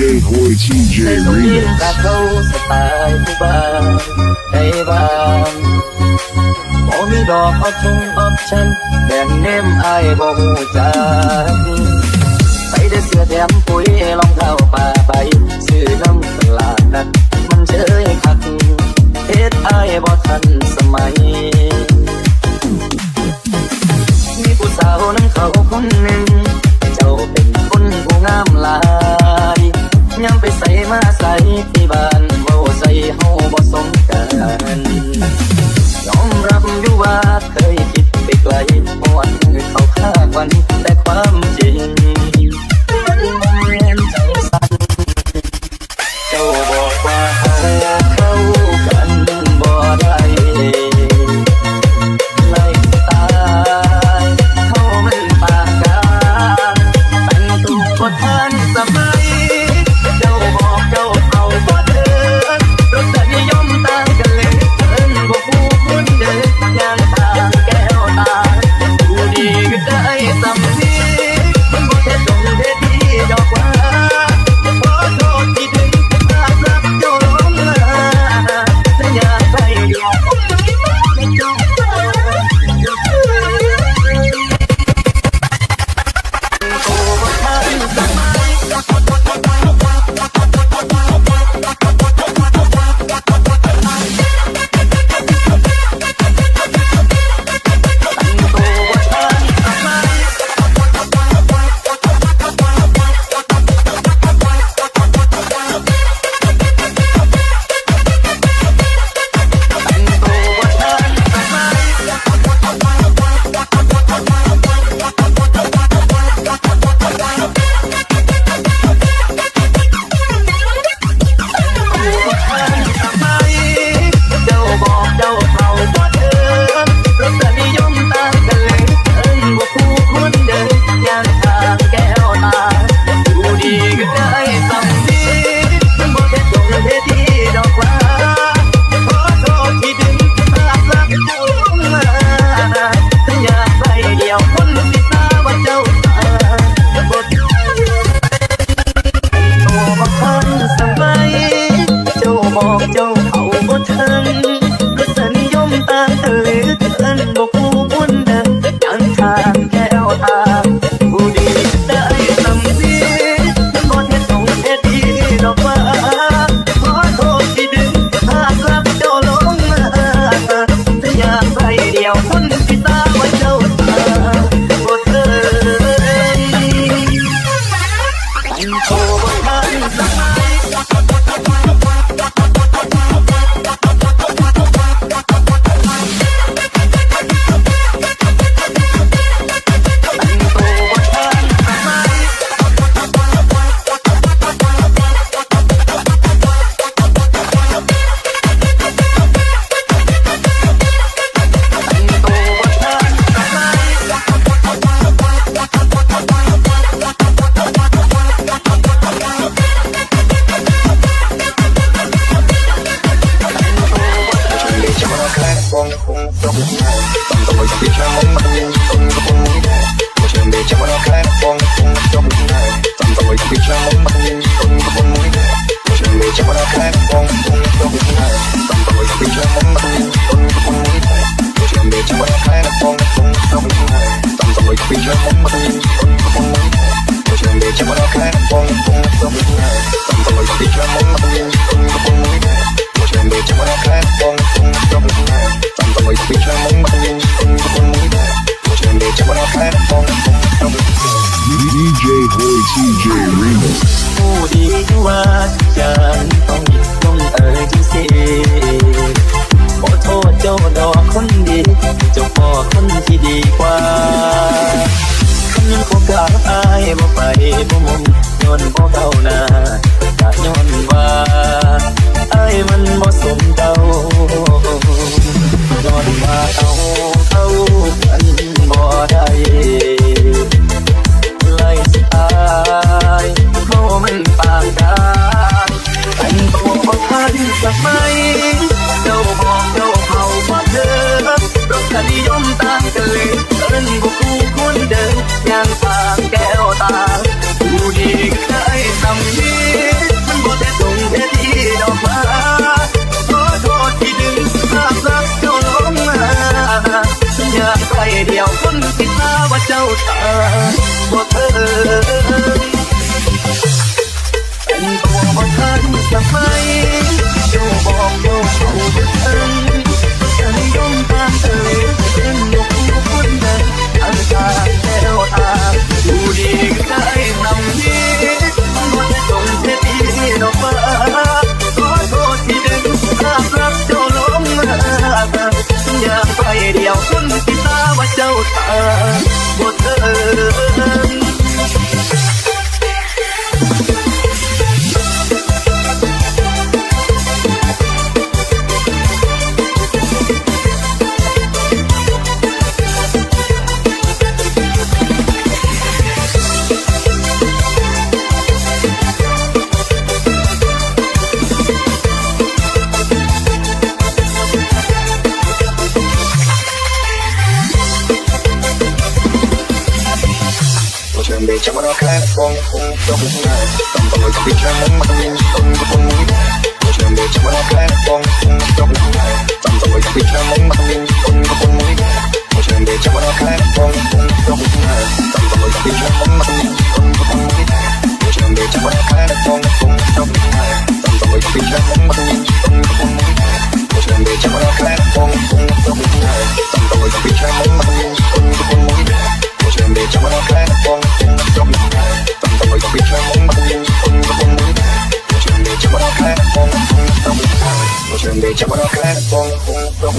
J Boy TJ Remix. That goes to buy, to buy, hey, buy. Only dog option, option, then name I won't die. ใส่เสื้อแถมปุ๋ยรองเท้าป่า yeah. DJ Boy TJ. เจ้าพ่อคนที่ดีกว่าคนยังคงกล้อายบ่ไปบ่มุมย้อนบ่เข้าน้าจะย้อนว่าอายมันบ่สมเจ้า กันเลยเรื่องบุกูคนเดินยางฟางแก้วตาผู้ดีก็ได้ทำนีมันบ่ได้ตรงแค่ที่ดอกมาขอโทษที่ดึงสาบซับเจ้าลงมาอยากไปเดียวคนคิดมาว่าเจ้าตาบ่เธอเป็นตัวบ่ทันสมัยเจ้าบอกเจ้า เดียวคนที่ตาว่าเจ้าตาบ่เธอ មកខែបងគុំទៅណាតំបងទៅចាំមកមានសុំគុំ Também te apagar, bom, bom, bom.